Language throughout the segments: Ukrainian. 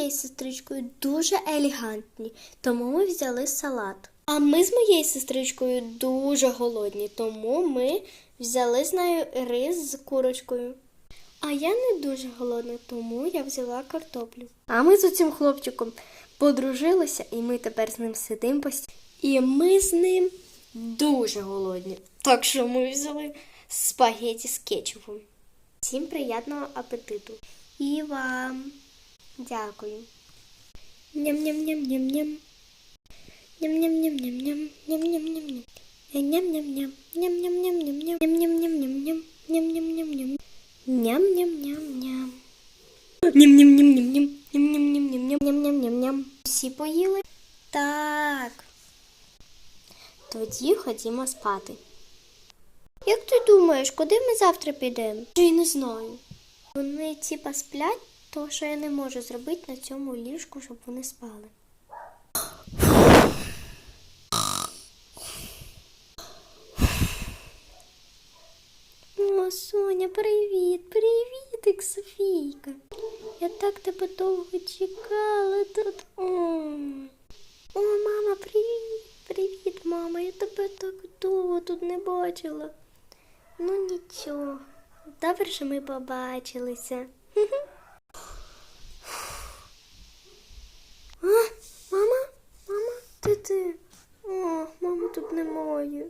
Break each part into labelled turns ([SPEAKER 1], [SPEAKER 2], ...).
[SPEAKER 1] моєю сестричкою дуже елегантні, тому ми взяли салат. А ми з моєю сестричкою дуже голодні, тому ми взяли з нею рис з курочкою. А я не дуже голодна, тому я взяла картоплю. А ми з цим хлопчиком подружилися, і ми тепер з ним сидимо постійно. І ми з ним дуже голодні. Так що ми взяли спагеті з кетчупом. Всім приємного апетиту. І вам дякую. Ням-ням-ням-ням-ням. Ням-ням-ням-ням-ням. Ням-ням-ням-ням. Ням-ням-ням. Ням-ням-ням-ням-ням. Ням-ням-ням-ням-ням. Ням-ням-ням-ням. Ням-ням-ням-ням. Ням-ням-ням-ням-ням. Ням-ням-ням-ням-ням. Ням-ням-ням-ням. Всі поїли? Так. Тоді ходімо спати. Як ти думаєш, куди ми завтра підемо? Я не знаю. Вони типа сплять, то що я не можу зробити на цьому ліжку, щоб вони спали. О, Соня, привіт, привітик, Софійка. Я так тебе довго чекала тут. О, О мама, привіт, привіт, мама. Я тебе так довго тут не бачила. Ну нічого. Добре, що ми побачилися. А, мама? Мама, де ти? О, мами тут немає.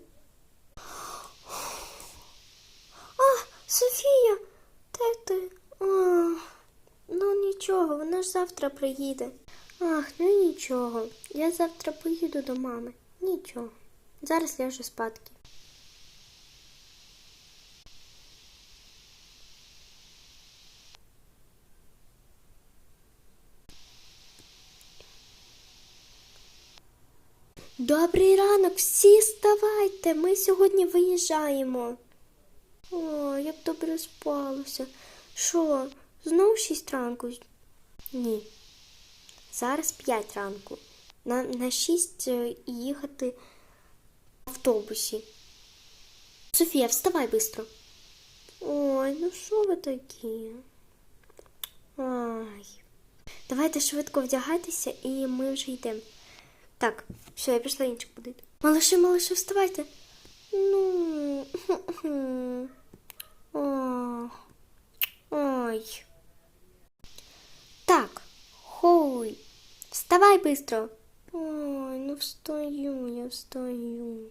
[SPEAKER 1] А, Софія, де ти? А, ну нічого, вона ж завтра приїде. Ах, ну нічого. Я завтра поїду до мами. Нічого. Зараз ляжу спадки. Добрий ранок, всі вставайте. Ми сьогодні виїжджаємо. О, як добре спалося. Що, знов шість ранку? Ні. Зараз п'ять ранку. На, на шість е, їхати в автобусі. Софія, вставай швидко. Ой, ну що ви такі? Ай. Давайте швидко вдягайтеся і ми вже йдемо. Так, все, я пішла інших будити. Малыши, малыши, вставайте. Ну. О, ой. Так, хой. Вставай быстро. Ой, ну встаю, я встаю.